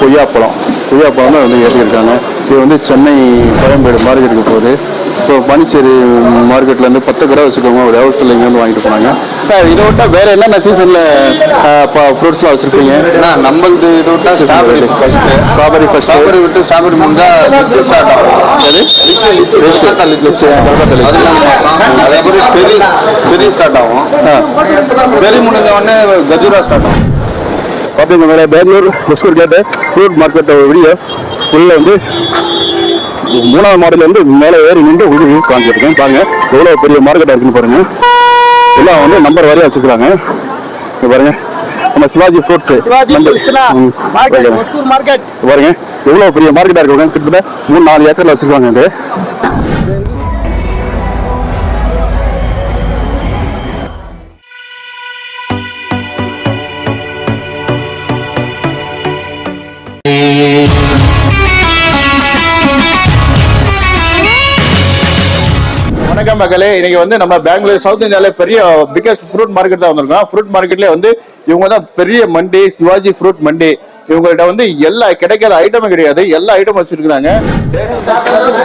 கொய்யாப்பழம். கொய்யாப்பழம் தான் வந்து ஏற்றிருக்காங்க. இது வந்து சென்னை கோயம்பேடு மார்க்கெட்டுக்கு போகுது. இப்போ பாண்டிச்சேரி மார்க்கெட்லேருந்து பத்து கடை வச்சுக்கோங்க. ஒரு ஹவுஸில் இங்கே வந்து வாங்கிட்டு போனாங்க. இதை விட்டா வேற என்னென்ன சீசனில் ஃப்ரூட்ஸ்லாம் வச்சுருப்பீங்க? அண்ணா நம்மளுது இது விட்டா strawberry first strawberry first strawberry விட்டு ஸ்ட்ராபெரி முடிஞ்சா லிச்சி ஸ்டார்ட் ஆகும். அது lychee lychee lychee. Lychee. Calcutta lychee. அதே மாதிரி செரி செரி ஸ்டார்ட் ஆகும். செரி முடிஞ்ச உடனே கஜூரா ஸ்டார்ட் ஆகும். பார்த்தீங்க மேலே பெங்களூர் ஒசூர் கேட்டு ஃப்ரூட் மார்க்கெட் வீடியோ ஃபுல்லாக வந்து மூணாவது மாடல் வந்து மேலே ஏறி நின்று உங்களுக்கு வியூஸ் காமிச்சிருக்கேன் பாருங்க எவ்வளோ பெரிய மார்க்கெட்டாக இருக்குன்னு பாருங்க. எல்லாம் வந்து நம்பர் வரையா வச்சுக்கிறாங்க இங்க பாருங்க நம்ம சிவாஜி ஃப்ரூட்ஸ் மார்க்கெட் ஒத்தூர் மார்க்கெட் பாருங்க எவ்வளோ பெரிய மார்க்கெட்டாக இருக்கு கிட்டத்தட்ட மூணு நாலு ஏக்கரில் வச்சுருக்காங்க இது வணக்கம் மக்களே இன்னைக்கு வந்து நம்ம பெங்களூர் சவுத் இந்தியாவில பெரிய பிகஸ்ட் ஃப்ரூட் மார்க்கெட் தான் வந்திருக்கோம். ஃப்ரூட் மார்க்கெட்ல வந்து இவங்க தான் பெரிய மண்டி சிவாஜி ஃப்ரூட் மண்டி. இவங்கள்ட்ட வந்து எல்லா கிடைக்காத ஐட்டமும் கிடையாது. எல்லா ஐட்டமும் வச்சிருக்காங்க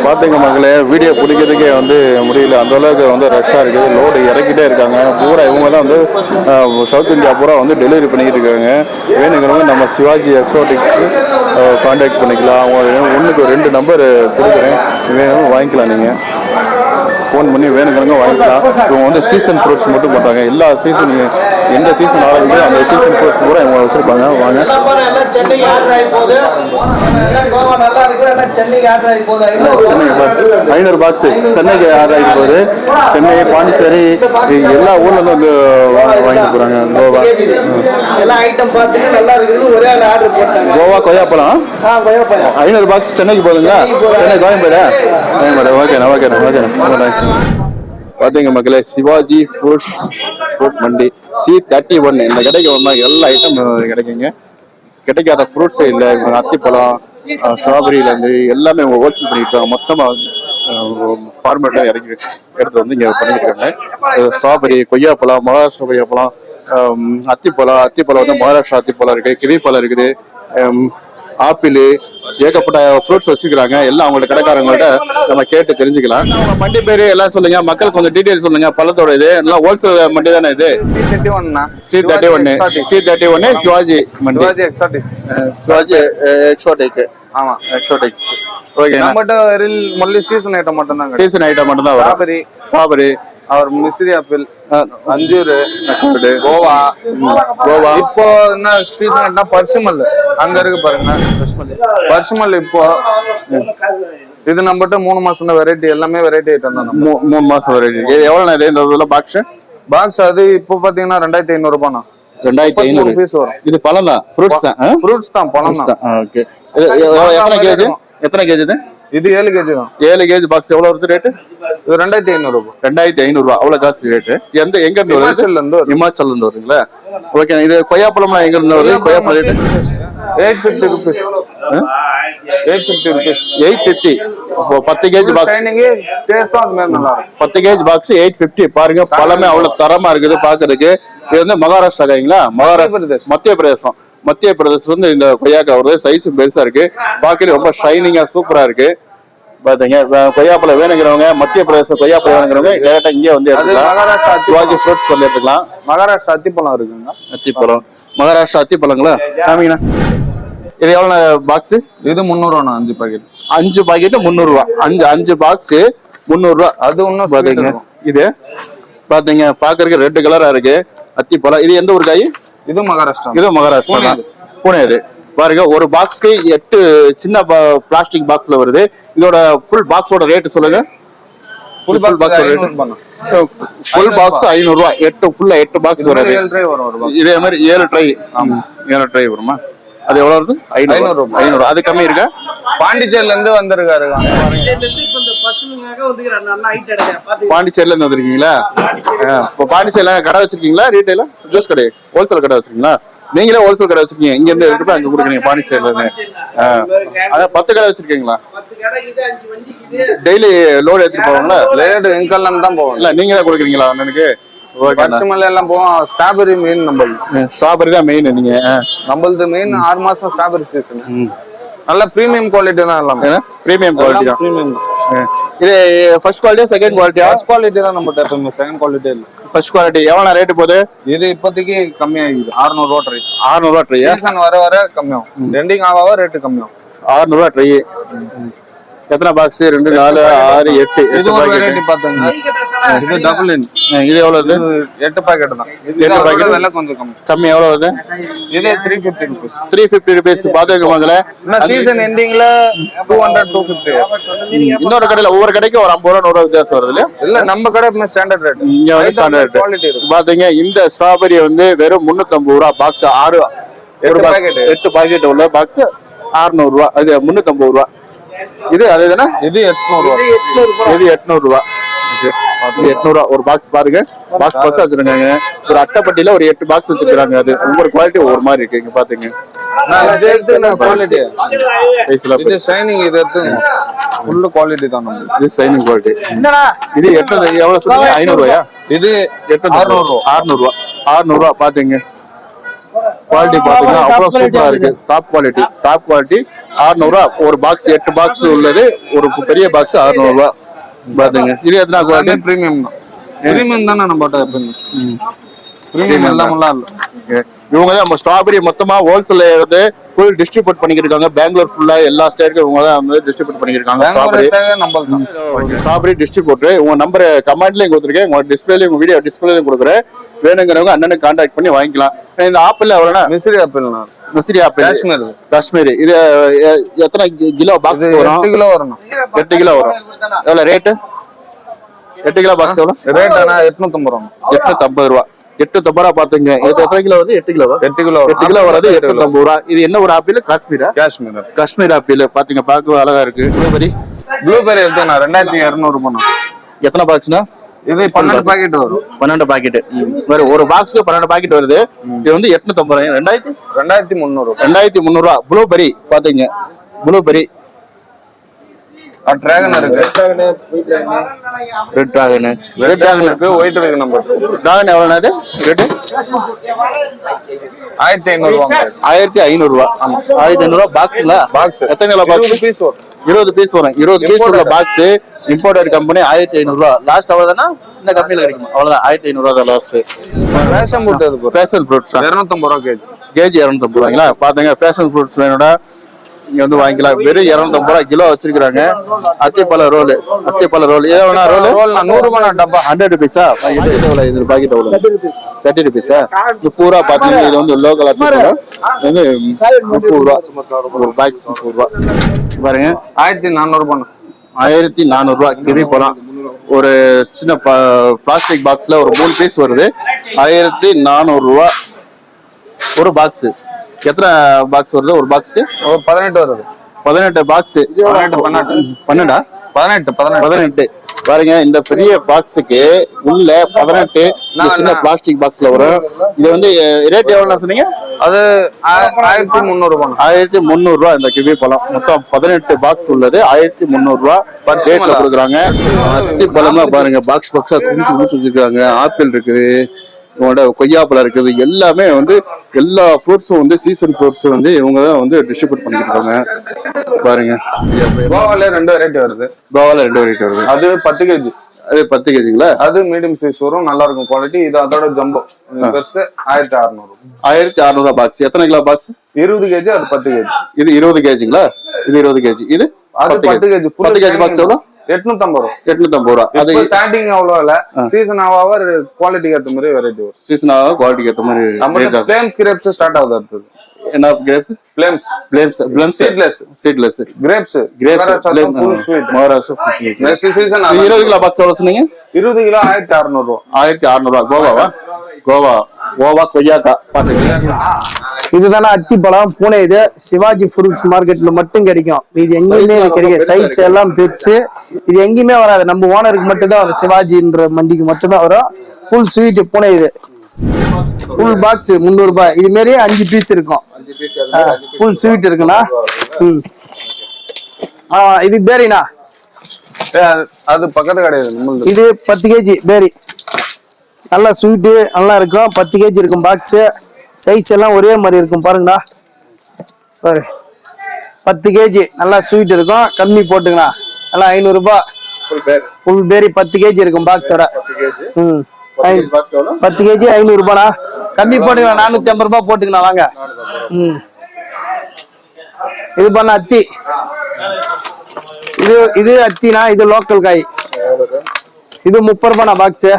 பாத்தீங்க மக்களே வீடியோ பிடிக்கிறதுக்கே வந்து முடியல. அந்த அளவுக்கு வந்து ரஷ்ஷாக இருக்குது. லோடு இறக்கிட்டே இருக்காங்க. பூரா இவங்க தான் வந்து சவுத் இந்தியா பூரா வந்து டெலிவரி பண்ணிக்கிட்டு இருக்காங்க. வேணுங்கிறவங்க நம்ம சிவாஜி எக்ஸோட்டிக்ஸ் காண்டாக்ட் பண்ணிக்கலாம். அவங்க ஒன்றுக்கு ரெண்டு நம்பர் கொடுக்குறேன். வேணும் வாங்கிக்கலாம் நீங்கள் ஃபோன் பண்ணி வேணுங்கிறவங்க வாங்கிக்கலாம். இவங்க வந்து சீசன் ஃப்ரூட்ஸ் மட்டும் பண்ணுறாங்க எல்லா சீசன் எந்த சீசன் ஆரம்பிக்குதோ அந்த சீசன் ஃப்ரூட்ஸ் கூட இவங்க வச்சுருப்பாங்க. வாங்க. நல்லா இருக்கு எல்லாம் சென்னைக்கு ஆர்டர் ஆகி போகுது சென்னை ஐநூறு பாக்ஸ் சென்னை பாண்டிச்சேரி எல்லா ஊர்லேருந்து வந்து வாங்கி வாங்கிட்டு போகிறாங்க கோவா. எல்லா ஐட்டம் பார்த்துட்டு நல்லா இருக்குன்னு ஒரே ஆள் ஆர்டர் போட்டாங்க. கோவா கொய்யாப்பழம்? ஐநூறு பாக்ஸ் சென்னைக்கு போகுதுங்களா? சென்னை கோயம்பேடா. கோயம்பேடு. ஓகேண்ணா ஓகேண்ணா ஓகேண்ணா. ரொம்ப தேங்க்ஸ் பார்த்தீங்க மக்களே Shivaji fruits fruit mandi C thirty one இந்த கடைக்கு வந்தால் எல்லா ஐட்டம் கிடைக்குங்க. கிடைக்காத ஃப்ரூட்ஸே இல்லை அத்திப்பழம் ஸ்ட்ராபெரியிலேருந்து எல்லாமே இவங்க ஹோல்சேல் பண்ணிட்டு மொத்தமாக ஃபார்மேட்டாக இறங்கி எடுத்து வந்து இங்கே பண்ணிட்டு ஸ்ட்ராபெரி கொய்யாப்பழம் மகாராஷ்டிரா கொய்யாப்பழம் அத்திப்பழம் அத்திப்பழம் வந்து மகாராஷ்டிரா அத்திப்பழம் இருக்குது கிவி பழம் இருக்குது ஆப்பிள் ஏகப்பட்ட ஃப்ரூட்ஸ் வச்சுக்கிறாங்க எல்லாம் அவங்களோட கடைக்காரங்கள்ட்ட நம்ம கேட்டு தெரிஞ்சுக்கலாம். உங்க மண்டி பேரு எல்லாம் சொல்லுங்க. மக்களுக்கு கொஞ்சம் டீடைல் சொல்லுங்க. பழத்தோட இது. எல்லாம் ஹோல்சேல் மண்டி தானே இது? சி தேர்ட்டி ஒன்னா சி தேர்ட்டி ஒன்னு சி தேர்ட்டி ஒன்னு சிவாஜி மண்டி. சிவாஜி எக்ஸாட்டிக்ஸ் சிவாஜி எக்ஸோட்டிக் ஆமா. எக்ஸோட்டிக்ஸ் ஓகே நம்மகிட்ட ரில் மொல்லி சீசன் ஐட்டம் மட்டும் தான் சீசன் ஐட்டம் மட்டும் தான் ஸ்ட்ராபெரி ஸ்ட்ராபெரி அவர் மிஸ்ரி ஆப்பிள் அஞ்சூர் கோவா கோவா. இப்போ என்ன சீசன் பர்சுமல் அங்க இருக்கு பாருங்க. பர்சுமல் இப்போ இது நம்மகிட்ட மூணு மாசம் தான் வெரைட்டி எல்லாமே வெரைட்டி ஐட்டம் தான் மூணு மாசம் வரைக்கும் இது எவ்வளோ இது இந்த இதில் பாக்ஸ் பாக்ஸ் அது இப்போ பாத்தீங்கன்னா ரெண்டாயிரத்தி ஐநூறு ரூபாய்ண்ணா ரெண்டாயிரத்தி ஐநூறு. பீஸ் வரும். இது பழம் தான் ஃப்ரூட்ஸ் தான்? ஃப்ரூட்ஸ் தான் பழம் தான் ஓகே எத்தனை கேஜி எத்தனை கேஜி இது? இது ஏழு கேஜி தான். ஏழு கேஜி பாக்ஸ் எவ்வளோ வருது ரேட்டு இது ரெண்டாயிரத்தி ஐநூறு ரெண்டாயிரத்தி ஐநூறுரூவா அவ்வளோ ஜாஸ்தி ரேட்டு எந்த எங்க இருந்து வருது? இருந்து வரும் இமாச்சல்ல இருந்து வருதுங்களா? ஓகே இது கொய்யாப்பழம்லாம் எங்க இருந்து வருது? கொய்யாப்பழம் rate eight fifty rupees eight fifty rupees eight fifty இப்போ பத்து கேஜி பாக்ஸ் பத்து கேஜி பாக்ஸ் எயிட் ஃபிஃப்டி பாருங்க பழமே அவ்வளோ தரமா இருக்குது பார்க்கறதுக்கு. இது வந்து மகாராஷ்டிரா கைங்களா மகாராஷ்டிரா. மத்திய பிரதேசம். மத்திய பிரதேசம் வந்து இந்த கொய்யாக்கா வருது சைஸும் பெருசா இருக்கு. பார்க்கல ரொம்ப ஷைனிங்கா சூப்பரா இருக்கு. பாத்தீங்க அஹ் கொய்யாப்பழம் வேணுங்கிறவங்க மத்திய பிரதேசம் கொய்யாப்பழம் வேணுங்கிறவங்க டேரக்டா இங்கே வந்து எடுத்துக்கலாம். மகாராஷ்டிரா சிவாஜி ஃப்ரூட்ஸ் வந்து எடுத்துக்கலாம். மகாராஷ்டிரா அத்திப்பழம் இருக்குங்க. அத்திப்பழம். மகாராஷ்டிரா அத்திப்பழங்களா? காமிங்கண்ணா இது எவ்வளோ பாக்ஸ் இது முந்நூறுவாண்ணா அஞ்சு பாக்கெட் அஞ்சு பாக்கெட் முந்நூறுரூவா அஞ்சு அஞ்சு பாக்ஸ் முந்நூறுரூவா அது இன்னும் பாத்தீங்க பாத்தீங்க இது பாத்தீங்க பாக்குறதுக்கு ரெட் கலரா இருக்கு. அத்திப்பழம். இது எந்த ஊர் காய் இது மகாராஷ்டிரா. இது மகாராஷ்டிரா தான். புனே இது பாருங்க ஒரு பாக்ஸ்க்கு எட்டு சின்ன பிளாஸ்டிக் பாக்ஸ்ல வருது. இதோட ஃபுல் பாக்ஸோட ரேட் சொல்லுங்க. Full box rate full box ஐநூறு ரூபாய் எட்டு ஃபுல்லா எட்டு பாக்ஸ் வருது. இதே மாதிரி ஏழு ட்ரை ஏழு ட்ரை வருமா? அது எவ்வளவு வருது? ஐநூறு. ஐநூறு அது கம்மி இருக்கா? பாண்டிச்சேரில இருந்து வந்திருக்காரு. பாண்டிச்சேரில இருந்து வந்திருக்கீங்களா? ஆ, இப்போ பாண்டிச்சேரியில கடை வச்சிருக்கீங்களா? ரீட்டைல ஜூஸ் கடை ஹோல்சேல் கடை வச்சிருக்கீங்களா? நீங்களே ஹோல்சேல் கடை வச்சிருக்கீங்க. இங்க இருந்து எடுத்து அங்க கொடுக்குறீங்க பாண்டிச்சேரியில இருந்து? ஆ. அதான் பத்து கடை வச்சிருக்கீங்களா? டெய்லி லோடு எடுத்துட்டு போவாங்களா லேடு எங்கெல்லாம் தான் போவோம். இல்ல நீங்களே கொடுக்குறீங்களா அண்ணனுக்கு? ஓகே பர்சுமல் எல்லாம் போவோம். ஸ்ட்ராபெரி மெயின் நம்மளுது ஸ்ட்ராபெரி தான் மெயின் நீங்க. நம்மளது மெயின் ஆறு மாசம் ஸ்ட்ராபெரி சீசன் நல்ல பிரீமியம் குவாலிட்டி தான் எல்லாமே. பிரீமியம் குவாலிட்டி தான். பிரீமியம். இது ஃபர்ஸ்ட் குவாலிட்டியா செகண்ட் குவாலிட்டியா ஃபர்ஸ்ட் குவாலிட்டி தான் நம்ம எப்பவுமே செகண்ட் குவாலிட்டி இல்லை. ஃபர்ஸ்ட் குவாலிட்டி எவ்வளோ ரேட்டு போகுது? இது இப்போதைக்கு கம்மியாகிது அறுநூறு ரூபா ட்ரை அறுநூறுவா ட்ரையா சீசன் வர வர கம்மியாகும். ரெண்டிங் ஆகாவ ரேட்டு கம்மியாகும். அறுநூறுவா ட்ரை எத்தனை பாக்ஸ் ரெண்டு நாலு ஆறு எட்டு. இது எட்டு ஒரு பாக்கெட் பாத்துங்க இது டபுள் இன் இது எவ்வளவு வருது இது எட்டு பாக்கெட் தான். எட்டு packet. விலை கொஞ்சம் கம்மி. கம்மி எவ்வளவு வருது இது three fifty rupees three fifty rupees பாத்துக்க இன்னும் சீசன் எண்டிங்ல டூ ஹண்ட்ரட் டூ ஃபிஃப்டி இன்னொரு கடையில ஒவ்வொரு கடைக்கும் ஒரு ஐம்பது ரூபா நூறு வித்தியாசம் வருது இல்ல நம்ம கடை ஸ்டாண்டர்ட் ரேட் இங்க வந்து ஸ்டாண்டர்ட் குவாலிட்டி இருக்கு பாத்தீங்க இந்த ஸ்ட்ராபெரி வந்து வெறும் முன்னூத்தம்பது ரூபா பாக்ஸ் ஆறு எட்டு பாக்கெட் உள்ள பாக்ஸ் அறுநூறு ரூபா. அது முன்னூத்தம்பது ரூபா. இது அது தானே இது எட்நூறு ரூபா இது எட்நூறு ரூபா Okay. இது எட்நூறு ரூபா ஒரு பாக்ஸ் பாருங்க. பாக்ஸ் பாக்ஸ் வச்சிருக்காங்க. ஒரு அட்டைப்பட்டியில ஒரு எட்டு பாக்ஸ் வச்சிருக்காங்க அது. ஒவ்வொரு குவாலிட்டி ஒவ்வொரு மாதிரி இருக்கு. இங்க பாத்துங்க. நான் இது ஷைனிங் இது எடுத்து ஃபுல் குவாலிட்டி தான் இது சைனிங் குவாலிட்டி இது எட்நூறு எவ்வளவு சொன்னீங்க? ஐநூறு ரூபாயா இது எட்நூறு அறுநூறு ரூபா. அறுநூறு ரூபா. அறுநூறு ரூபா பாத்துங்க. குவாலிட்டி பாத்தீங்கன்னா அவ்வளவு சூப்பரா இருக்கு. டாப் குவாலிட்டி டாப் குவாலிட்டி அறுநூறு ரூபா ஒரு பாக்ஸ் எட்டு பாக்ஸ் உள்ளது. ஒரு பெரிய பாக்ஸ் அறுநூறு ரூபா பாத்துங்க. இது எத்தனை குவாலிட்டி பிரீமியம் தான். பிரீமியம் தானே நம்ம பிரீமியம் இல்லாமலாம் இல்ல. இவங்க தான் நம்ம ஸ்ட்ராபெரி மொத்தமா ஹோல்சேல் வந்து ஃபுல் டிஸ்ட்ரிபியூட் பண்ணிக்கிட்டு இருக்காங்க பெங்களூர் ஃபுல்லா எல்லா ஸ்டேட்டுக்கும் இவங்க தான் வந்து டிஸ்ட்ரிபியூட் பண்ணிக்கிட்டு இருக்காங்க ஸ்ட்ராபெரி ஸ்ட்ராபெரி டிஸ்ட்ரிபியூட்டர் உங்க நம்பர் கமெண்ட்லயும் கொடுத்துருக்கேன். உங்க டிஸ்பிளேலயும் உங்க வீடியோ டிஸ்பிளேலயும் கொடுக்குறேன். வேணுங்கிறவங்க அண்ணனுக்கு கான்டாக்ட் பண்ணி வாங்கிக்கலாம். இந்த ஆப்பிள் எவ்வளோனா மிஸ்ரி ஆப்பிள்னா மிஸ்ரி ஆப்பிள் காஷ்மீர் காஷ்மீரி இது எத்தனை கிலோ பாக்ஸ் வரும்? எட்டு கிலோ வரணும் எட்டு கிலோ வரும். எவ்வளவு ரேட்டு எட்டு கிலோ பாக்ஸ் எவ்வளோ? ரேட் ஆனா எட்நூத்தம்பது ரூபா எட்நூத்தி ஐம்பது ரூபா. எட்நூத்தி ஐம்பது ரூபா பாத்துங்க இது எத்தனை கிலோ வருது? எட்டு கிலோ எட்டு கிலோ எட்டு கிலோ வராது எட்நூத்தி ஐம்பது ரூபா. இது என்ன ஒரு ஆப்பிள்? காஷ்மீரா? காஷ்மீர் காஷ்மீர் ஆப்பிள். பாத்தீங்க பார்க்க அழகா இருக்கு. ப்ளூபெரி ப்ளூபெரி எடுத்தேன் நான் ரெண்டாயிரத்தி இரநூறு பண்ணோம் எத்தனை பாக்ஸ்னா இது பன்னெண்டு பாக்கெட் வரும். பன்னெண்டு பாக்கெட் வேற ஒரு பாக்ஸ்க்கு பன்னெண்டு பாக்கெட் வருது. இது வந்து எட்நூத்தி ஐம்பது ரெண்டாயிரத்தி? ரெண்டாயிரத்தி முந்நூறு. ரெண்டாயிரத்தி முந்நூறு ரூபா. ப்ளூபெரி பாத்தீங்க ப்ளூபெரி டிராகன் இருக்கு. ரெட் டிராகன் ரெட் டிராகன் இருக்கு ஒயிட் இருக்கு நம்பர் டிராகன் எவ்வளவு ரேட்டு ஆயிரத்தி ஐநூறு ரூபாங்க. ஆயிரத்தி ஐநூறு ரூபா. ஆயிரத்தி ஐநூறு ரூபா பாக்ஸ்ல பாக்ஸ் எத்தனை கிலோ பாக்ஸ் பீஸ் வரும். இருபது பீஸ் வரும். இருபது பீஸ் உள்ள பாக்ஸ் இம்போர்ட்டட் கம்பெனி ஆயிரத்தி ஐநூறு ரூபா. லாஸ்ட் அவ்வளவுதானா? இந்த கம்பெனில கிடைக்கும்? அவ்வளவுதான். ஆயிரத்தி ஐநூறு ரூபா தான் லாஸ்ட் அது போதும் ஃபேஷன் ஃப்ரூட்ஸ் இரநூத்தம்பது ரூபா கேஜி. கேஜி இரநூத்தம்பது ரூபாய்ங்களா பாத்துங்க ஃபேஷன் ஃப்ரூட்ஸ் வேணும்னா இங்க வந்து வாங்கிக்கலாம். வெறும் இரநூத்தம்பது ரூபா கிலோ வச்சிருக்காங்க அத்திப்பழ ரோல். அத்திப்பழ ரோல். ஏதோ வேணா ரோல். நூறு ரூபாய் டப்பா. ஹண்ட்ரட் ருபீஸா பாக்கெட் எவ்வளவு? இது பாக்கெட் எவ்வளவு? தேர்ட்டி ருபீஸா இது பூரா பாத்தீங்கன்னா இது வந்து லோக்கல் அத்திப்பழம் வந்து முப்பது ரூபா. ஒரு பாக்ஸ் முப்பது ரூபா. பாருங்க. ஆயிரத்தி நானூறு ரூபாய் ஆயிரத்தி நானூறு ரூபா. கிவி பழம். ஒரு சின்ன பிளாஸ்டிக் பாக்ஸ்ல ஒரு மூணு பீஸ் வருது. ஆயிரத்தி நானூறு ரூபா. ஒரு பாக்ஸ் எத்தனை பாக்ஸ் வருது? ஒரு பாக்ஸ்க்கு ஒரு பதினெட்டு வருது. பதினெட்டு பாக்ஸ் பன்னெண்டு. பதினெட்டு பதினெட்டு. பாருங்க இந்த பெரிய பாக்ஸுக்கு உள்ள பதினெட்டு சின்ன பிளாஸ்டிக் பாக்ஸ்ல வரும். இது வந்து ரேட் எவ்வளவு சொன்னீங்க? அது ஆயிரத்தி முந்நூறு ரூபாய் ஆயிரத்தி முந்நூறு ரூபா இந்த கிவி பழம். மொத்தம் பதினெட்டு பாக்ஸ் உள்ளது. ஆயிரத்தி முந்நூறு ரூபா ரேட்ல கொடுக்குறாங்க. அத்தி பழம்லாம் பாருங்க பாக்ஸ் பாக்ஸா குமிச்சு குமிச்சு வச்சிருக்காங்க. ஆப்பிள் இருக்குது. இவங்களோட கொய்யாப்பழம் இருக்குது. எல்லாமே வந்து எல்லா ஃப்ரூட்ஸும் வந்து சீசன் ஃப்ரூட்ஸ் வந்து இவங்க தான் வந்து டிஸ்ட்ரிபியூட் பண்ணிட்டு இருக்காங்க பாருங்க. கோவால ரெண்டு வெரைட்டி வருது. கோவால ரெண்டு ரேட் வருது. அது பத்து கேஜி அது பத்து கேஜிங்களா அது மீடியம் சைஸ் வரும் நல்லா இருக்கும் குவாலிட்டி இது அதோட ஜம்போ பெருசு ஆயிரத்தி அறுநூறு. ஆயிரத்தி அறுநூறுவா பாக்ஸ் எத்தனை கிலோ பாக்ஸ் இருபது கேஜி அது பத்து கேஜி இது இருபது கேஜிங்களா இது இருபது கேஜி இது அது பத்து கேஜி பத்து கேஜி பாக்ஸ் எவ்வளோ? எட்நூத்தம்பது ரூபா. எட்நூத்தம்பது ரூபா. அது ஸ்டார்டிங் அவ்வளோ இல்ல. சீசன் ஆக குவாலிட்டிக்கு ஏற்ற மாதிரி வெரைட்டி வரும். சீசனாக குவாலிட்டிக்கு ஏற்ற மாதிரி நம்ம ஸ்டார்ட் ஆகுது அடுத்தது. என்ன grapes plums plums plums seedless seedless grapes grapes sweet Maharashtra next season இருபது கிலோ பாக்ஸ் எவ்வளோ சொன்னீங்க? இருபது கிலோ ஆயிரத்தி அறுநூறு. ரூபா ஆயிரத்தி அறுநூறுவா. கோவாவா கோவா. கோவா கொய்யாக்கா. பாத்துக்கீங்க இதுதானே அத்திப்பழம் பூனை இது. சிவாஜி ஃப்ரூட்ஸ் மார்க்கெட்ல மட்டும் கிடைக்கும். இது எங்கேயுமே கிடைக்கும் சைஸ் எல்லாம் பெருசு. இது எங்கேயுமே வராது. நம்ம ஓனருக்கு மட்டும் தான் வரும். சிவாஜின்ற மண்டிக்கு மட்டும் தான் வரும். ஃபுல் ஸ்வீட் பூனை இது. ஃபுல் பாக்ஸ் முந்நூறு ரூபாய். இது மாரி அஞ்சு பீஸ் இருக்கும். அஞ்சு பீஸ் ஃபுல் ஸ்வீட் இருக்குண்ணா? ம். ஆ இது பேரிண்ணா அது- அது பக்கத்து கிடையாது இது பத்து கேஜி பேரி நல்லா ஸ்வீட்டு நல்லா இருக்கும். பத்து கேஜி இருக்கும் பாக்ஸு சைஸ் எல்லாம் ஒரே மாதிரி இருக்கும் பாருங்கண்ணா. பாரு. பத்து கேஜி நல்லா ஸ்வீட் இருக்கும். கம்மி போட்டுங்கண்ணா. நல்லா ஐநூறுரூபா ஃபுல் பேரி பத்து கேஜி இருக்கும் பாக்ஸோட ம். பத்து கேஜி ஐநூறுரூபாண்ணா. கம்மி போட்டுக்கலாம் நானூற்றி ஐம்பது ரூபாய் போட்டுக்கண்ணா வாங்க. ம். இது பண்ண அத்தி. இது இது அத்தினா இது லோக்கல் காய். இது முப்பது ரூபாண்ணா பாக்ஸ்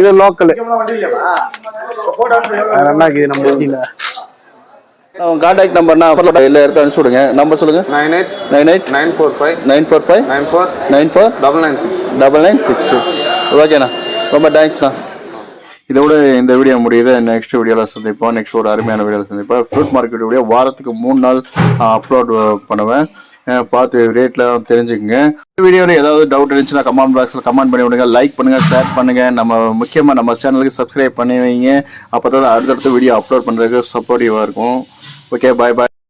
இது லோக்கல் இது நம்ம வண்டியில உங்க கான்டாக்ட் நம்பர்னா இல்லை எடுத்து அனுப்பிச்சு விடுங்க. நம்பர் சொல்லுங்க. Nine eight nine eight nine four five nine four five nine four nine four double nine six double nine six ஓகேண்ணா ரொம்ப தேங்க்ஸ்ண்ணா இதோட இந்த வீடியோ முடியுது. நெக்ஸ்ட் வீடியோவில் சந்திப்போம். நெக்ஸ்ட் ஒரு அருமையான வீடியோவில் சந்திப்போம். ஃப்ரூட் மார்க்கெட் வீடியோ வாரத்துக்கு மூணு நாள் அப்லோட் பண்ணுவேன். பார்த்து ரேட்லாம் தெரிஞ்சுக்கங்க. இந்த வீடியோவில் ஏதாவது டவுட் இருந்துச்சுன்னா கமெண்ட் பாக்ஸில் கமெண்ட் பண்ணி விடுங்க. லைக் பண்ணுங்கள் ஷேர் பண்ணுங்கள் நம்ம முக்கியமாக நம்ம சேனலுக்கு சப்ஸ்கிரைப் பண்ணி வைங்க. அப்போ தான் அடுத்தடுத்த வீடியோ அப்லோட் பண்ணுறதுக்கு சப்போர்ட்டிவாக இருக்கும். ஓகே பாய் பாய்